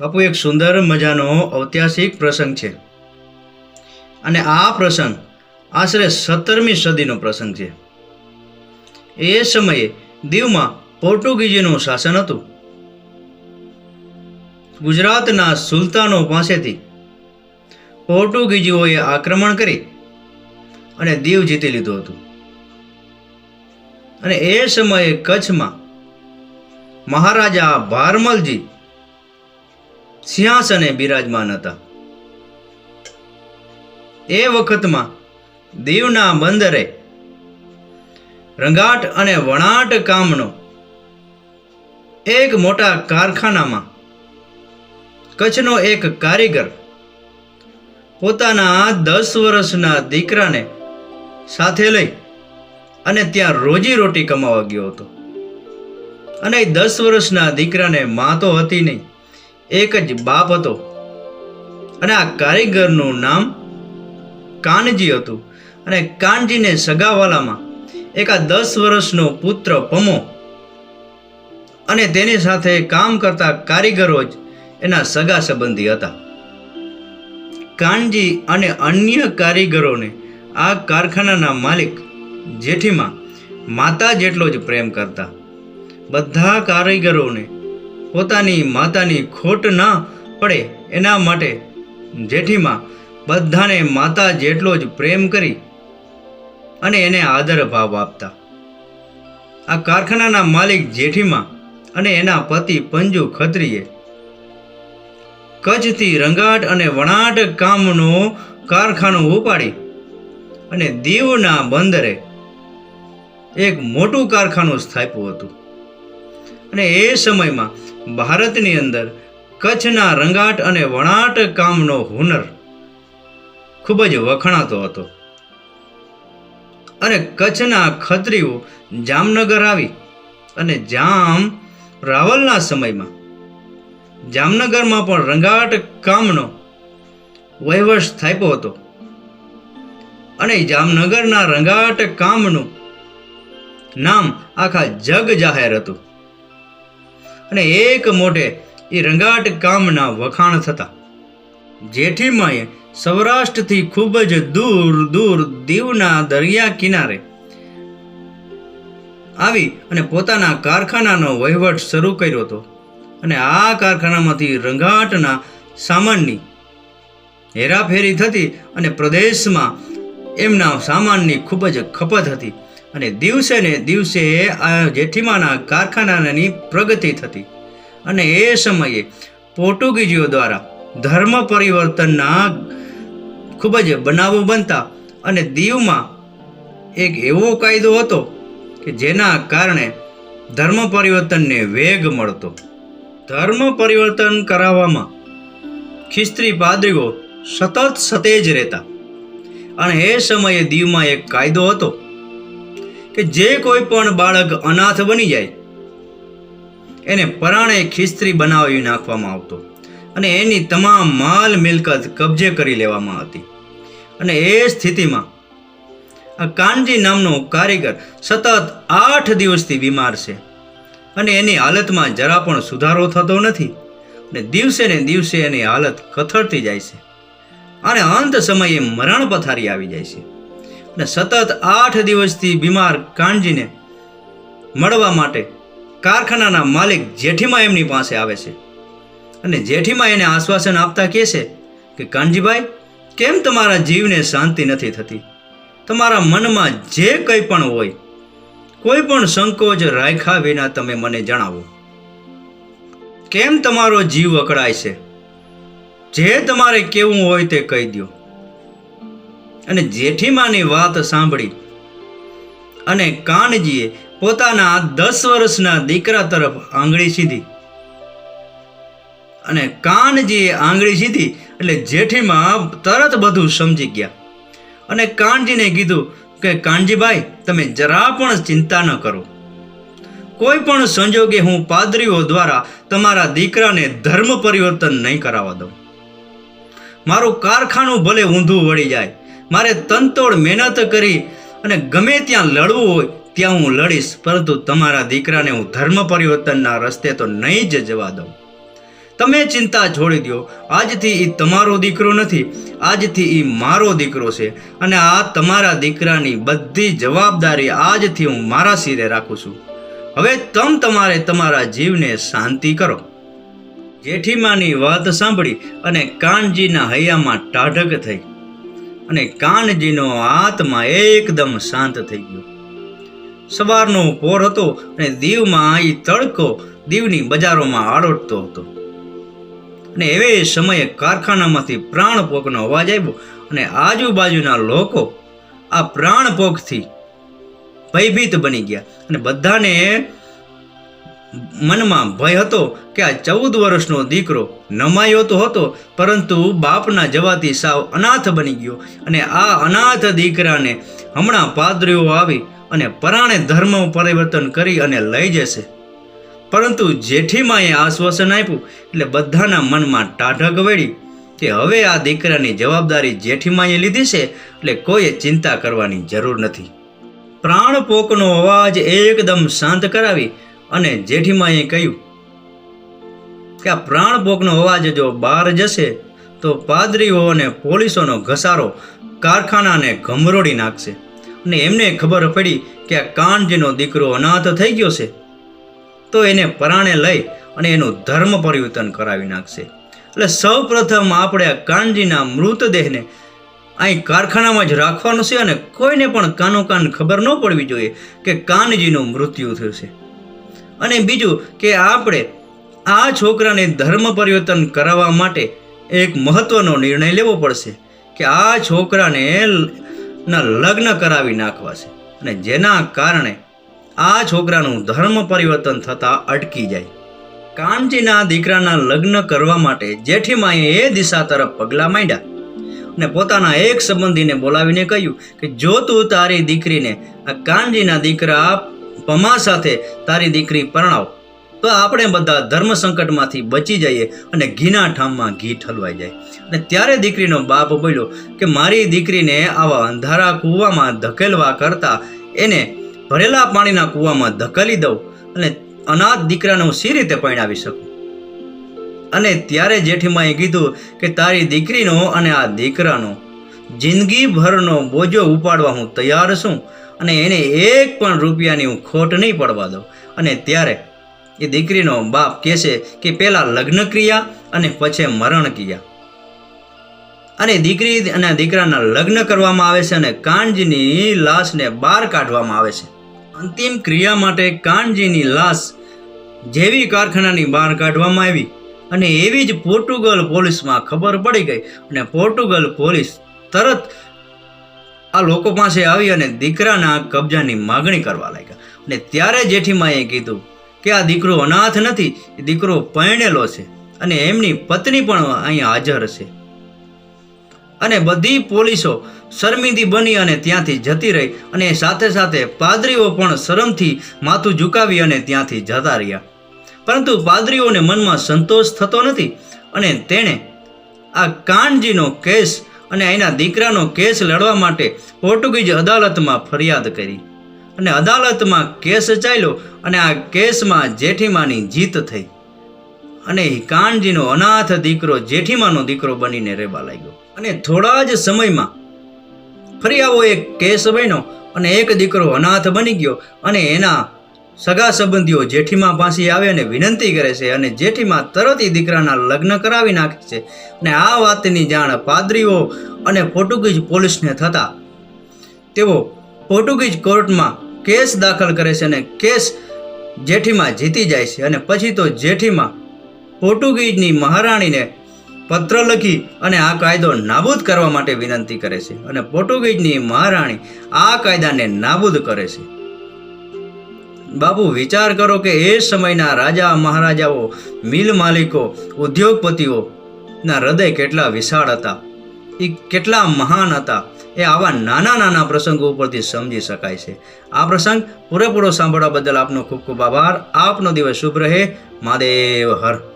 બાપુ, એક સુંદર મજાનો ઐતિહાસિક પ્રસંગ છે. અને આ પ્રસંગ આશરે સત્તરમી સદીનો પ્રસંગ છે. એ સમયે દીવમાં પોર્ટુગીઝીનું શાસન હતું. ગુજરાતના સુલતાનો પાસેથી પોર્ટુગીઝીઓએ આક્રમણ કરી અને દીવ જીતી લીધું હતું. અને એ સમયે કચ્છમાં મહારાજા ભારમલજી સિંહાસને બિરાજમાન હતા. એ વખતમાં દીવના બંદરે રંગાટ અને વણાટ કામનો એક મોટા કારખાનામાં કચ્છનો એક કારીગર પોતાના દસ વર્ષના દીકરાને સાથે લઈ અને ત્યાં રોજી રોટી કમાવા ગયો હતો. અને એ દસ વર્ષના દીકરાને માં તો હતી નહીં. એક જ બાપ હતો. અને આ કારીગરનું નામ કાનજી હતું. અને કાનજીને સગાવાલામાં એક આ દસ વર્ષનો પુત્ર પમો અને તેની સાથે કામ કરતા કારીગરો જ એના સગા સંબંધી હતા. કાનજી અને અન્ય કારીગરોને આ કારખાનાના માલિક જેઠીમાં માતા જેટલો જ પ્રેમ કરતા. બધા કારીગરોને પોતાની માતાની ખોટ ન પડે એના માટે જેઠીમાં બધાને માતા જેટલો જ પ્રેમ કરી અને એને આદર ભાવ આપતા. આ કારખાનાના માલિક જેઠીમાં અને એના પતિ પંજુ ખત્રીએ કચ્છથી રંગાટ અને વણાટ કામનો કારખાનું ઉપાડી અને દીવના બંદરે એક મોટું કારખાનું સ્થાપ્યું હતું. અને એ સમયમાં ભારતની અંદર કચ્છના રંગાટ અને વણાટ કામનો હુનર ખૂબ જ વખણાતો હતો. અને કચ્છના ખત્રીઓ જામનગર આવી અને જામ રાવલના સમયમાં જામનગરમાં પણ રંગાટ કામનો વહીવટ સ્થાપ્યો હતો. અને જામનગરના રંગાટ કામનું નામ આખા જગ જાહેર હતું. અને એક મોઢે એ રંગાટ કામના વખાણ થતા. જેઠીમાએ સૌરાષ્ટ્રથી ખૂબ જ દૂર દૂર દીવના દરિયા કિનારે આવી અને પોતાના કારખાનાનો વહીવટ શરૂ કર્યો હતો. અને આ કારખાનામાંથી રંગાટના સામાનની હેરાફેરી થતી અને પ્રદેશમાં એમના સામાનની ખૂબ જ ખપત હતી. અને દિવસે ને દિવસે આ જેઠીમાના કારખાનાની પ્રગતિ થતી. અને એ સમયે પોર્ટુગીઝીઓ દ્વારા ધર્મ પરિવર્તનના ખૂબ જ બનાવો બનતા અને દીવમાં એક એવો કાયદો હતો કે જેના કારણે ધર્મ પરિવર્તનને વેગ મળતો. ધર્મ પરિવર્તન કરાવવામાં ખિસ્ત્રી પાદરીઓ સતત સતેજ રહેતા. અને એ સમયે દીવમાં એક કાયદો હતો કે જે કોઈ પણ બાળક અનાથ બની જાય, એને પરાણે ખિસ્ત્રી બનાવી નાખવામાં આવતો અને એની તમામ માલ મિલકત કબજે કરી લેવામાં હતી. અને એ સ્થિતિમાં આ કાનજી નામનો કારીગર સતત આઠ દિવસથી બીમાર છે અને એની હાલતમાં જરા પણ સુધારો થતો નથી અને દિવસે ને દિવસે એની હાલત કથળતી જાય છે. અને અંત સમયે મરણ પથારી આવી જાય છે. અને સતત આઠ દિવસથી બીમાર કાનજીને મળવા માટે કારખાનાના માલિક જેઠીમાં એમની પાસે આવે છે. અને જેઠીમાં એને આશ્વાસન આપતા કહે છે કે, કાનજીભાઈ, કેમ તમારા જીવને શાંતિ નથી થતી? તમારા મનમાં જે કંઈ પણ હોય, કોઈ પણ સંકોચ રાખ્યા વિના તમે મને જણાવો. કેમ તમારો જીવ અકળાય છે? જે તમારે કેવું હોય તે કહી દો અને જેઠીમાની વાત સાંભળી. અને કાનજીએ પોતાના દસ વર્ષના દીકરા તરફ આંગળી સીધી. અને કાનજીએ આંગળી સીધી એટલે જેઠીમાં તરત બધું સમજી ગયા. અને કાનજીને કીધું કે, કાનજીભાઈ, તમે જરા પણ ચિંતા ન કરો. કોઈ પણ સંજોગે હું પાદરીઓ દ્વારા તમારા દીકરાને ધર્મ પરિવર્તન નહીં કરાવવા દઉં. મારું કારખાનું ભલે ઊંધું વળી જાય મારે તનતોડ મહેનત કરી અને ગમે ત્યાં લડવું હોય, ત્યાં હું લડીશ. પરંતુ તમારા દીકરાને હું ધર્મ પરિવર્તનના રસ્તે તો નહીં જ જવા દઉં. તમે ચિંતા છોડી દો આજથી એ તમારો દીકરો નથી, આજથી એ મારો દીકરો છે અને આ તમારા દીકરાની બધી જવાબદારી આજથી હું મારા શિરે રાખું છું. હવે તમ તમારે તમારા જીવને શાંતિ કરો. જેઠીમાની વાત સાંભળી અને કાનજીના હૈયામાં ટાઢક થઈ. અને કાનજીનો આત્મા એકદમ શાંત થઈ ગયો. સવારનો પોર હતો અને દીવમાં એ તડકો દીવની બજારોમાં આડોટતો હતો. અને એવે સમયે કારખાનામાંથી પ્રાણપોકનો અવાજ આવ્યો અને આજુબાજુના લોકો આ પ્રાણપોકથી ભયભીત બની ગયા અને બધાને મનમાં ભય હતો કે આ ચૌદ વર્ષનો દીકરો નમાયો તો હતો, પરંતુ બાપના જવાથી સાવ અનાથ બની ગયો અને આ અનાથ દીકરાને હમણાં પાદરીઓ આવી અને પરાણે ધર્મ પરિવર્તન કરી અને લઈ જશે. પરંતુ જેઠીમાએ આશ્વાસન આપ્યું, એટલે બધાના મનમાં ટાઢક વળી કે હવે આ દીકરાની જવાબદારી જેઠીમાએ લીધી છે, એટલે કોઈએ ચિંતા કરવાની જરૂર નથી. પ્રાણપોકનો અવાજ એકદમ શાંત કરાવી અને જેઠીમાએ કહ્યું કે આ પ્રાણભોગનો અવાજ જો બહાર જશે, તો પાદરીઓ અને પોલીસોનો ઘસારો કારખાનાને ગમરોડી નાખશે. અને એમને ખબર પડી કે આ કાનજીનો દીકરો અનાથ થઈ ગયો છે. તો એને પરાણે લઈ અને એનું ધર્મ પરિવર્તન કરાવી નાખશે. એટલે સૌ પ્રથમ આપણે આ કાનજીના મૃતદેહને અહીં કારખાનામાં જ રાખવાનું છે અને કોઈને પણ કાનો કાન ખબર ન પડવી જોઈએ કે કાનજીનું મૃત્યુ થયું છે. અને બીજું કે આપણે આ છોકરાને ધર્મ પરિવર્તન કરાવવા માટે એક મહત્વનો નિર્ણય લેવો પડશે કે આ છોકરાને ના લગ્ન કરાવી નાખવા છે. અને જેના કારણે આ છોકરાનું ધર્મ પરિવર્તન થતાં અટકી જાય. કાનજીના દીકરાના લગ્ન કરવા માટે જેઠીમાએ એ દિશા તરફ પગલાં માંડ્યા અને પોતાના એક સંબંધીને બોલાવીને કહ્યું કે જો તું તારી દીકરીને આ કાનજીના દીકરા પમા સાથે તારી દીકરી પરણાવ. તો આપણે બધા ધર્મ સંકટમાંથી બચી જઈએ અને ઘીના ઠામમાં ઘી ઠલવાઈ જાય. અને ત્યારે દીકરીનો બાપ બોલ્યો કે મારી દીકરીને આવા અંધારા કૂવામાં ધકેલવા કરતાં એને ભરેલા પાણીના કૂવામાં ધકેલી દઉં અને અનાથ દીકરાને હું સી રીતે પરણાવી શકું? અને ત્યારે જેઠીમાએ કીધું કે તારી દીકરીનો અને આ દીકરાનો જિંદગીભરનો બોજો ઉપાડવા હું તૈયાર છું. અને એને એક પણ રૂપિયાની હું ખોટ નહીં પડવા દઉં. અને ત્યારે એ દીકરીનો બાપ કહેશે કે પહેલાં લગ્ન ક્રિયા અને પછી મરણ ક્રિયા. અને દીકરી અને દીકરાના લગ્ન કરવામાં આવે છે અને કાનજીની લાશને બહાર કાઢવામાં આવે છે. અંતિમ ક્રિયા માટે કાનજીની લાશ જેવી કારખાનાની બહાર કાઢવામાં આવી અને એવી જ પોર્ટુગલ પોલીસમાં ખબર પડી ગઈ અને પોર્ટુગલ પોલીસ તરત આ લોકો પાસે આવી અને દીકરાના કબજાની માગણી કરવા લાગ્યા. અને ત્યારે જેઠીમાએ કીધું કે આ દીકરો અનાથ નથી, એ દીકરો પરણેલો છે અને એમની પત્ની પણ અહીંયા હાજર છે. અને બધી પોલીસો શર્મિંદી બની અને ત્યાંથી જતી રહી અને સાથે સાથે પાદરીઓ પણ શરમથી માથું ઝુકાવી અને ત્યાંથી જતા રહ્યા. પરંતુ પાદરીઓને મનમાં સંતોષ થતો નથી અને તેણે આ કાનજીનો કેસ અને એના દીકરાનો કેસ લડવા માટે પોર્ટુગીઝ અદાલતમાં ફરિયાદ કરી. અને અદાલતમાં કેસ ચાલ્યો અને આ કેસમાં જેઠીમાની જીત થઈ. અને કાનજીનો અનાથ દીકરો જેઠીમાનો દીકરો બનીને રહેવા લાગ્યો. અને થોડા જ સમયમાં ફરી આવો એક કેસ બન્યો અને એક દીકરો અનાથ બની ગયો અને એના સગા સંબંધીઓ જેઠીમા પાસે આવે અને વિનંતી કરે છે અને જેઠીમા તરત એ દીકરાના લગ્ન કરાવી નાખે છે. અને આ વાતની જાણ પાદરીઓ અને પોર્ટુગીઝ પોલીસને થતાં તેઓ પોર્ટુગીઝ કોર્ટમાં કેસ દાખલ કરે છે અને કેસ જેઠીમાં જીતી જાય છે. અને પછી તો જેઠીમાં પોર્ટુગીઝની મહારાણીને પત્ર લખી અને આ કાયદો નાબૂદ કરવા માટે વિનંતી કરે છે. અને પોર્ટુગીઝની મહારાણી આ કાયદાને નાબૂદ કરે છે. બાપુ, વિચાર કરો કે એ સમયના રાજા મહારાજાઓ, મિલ માલિકો, ઉદ્યોગપતિઓ ના હૃદય કેટલા વિશાળ હતા. એ કેટલા મહાન હતા. એ આવા નાના નાના પ્રસંગો ઉપરથી સમજી શકાય છે. આ પ્રસંગ પૂરેપૂરો સાંભળવા બદલ આપનો ખૂબ ખૂબ આભાર. આપનો દિવસ શુભ રહે. મહાદેવ, હર